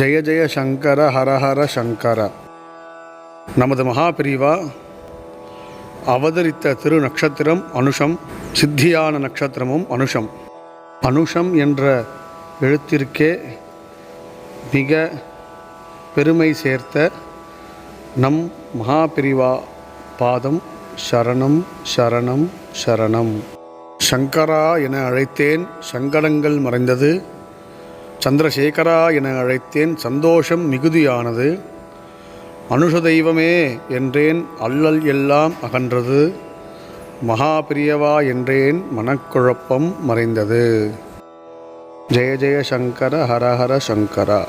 ஜெய ஜெய சங்கர ஹரஹர சங்கர. நமது மகாபிரிவா அவதரித்த திரு நட்சத்திரம் அனுஷம் சித்தியான நட்சத்திரமும் அனுஷம். அனுஷம் என்ற எழுத்திற்கே மிக பெருமை சேர்த்த நம் மகாபிரிவா பாதம் சரணம் சரணம் சரணம். சங்கரா என அழைத்தேன் சங்கடங்கள் மறைந்தது. சந்திரசேகரா என அழைத்தேன் சந்தோஷம் மிகுதியானது. மனுஷ தெய்வமே என்றேன் அல்லல் எல்லாம் அகன்றது. மகாபிரியவா என்றேன் மனக்குழப்பம் மறைந்தது. ஜெய ஜெய சங்கர ஹரஹர சங்கரா.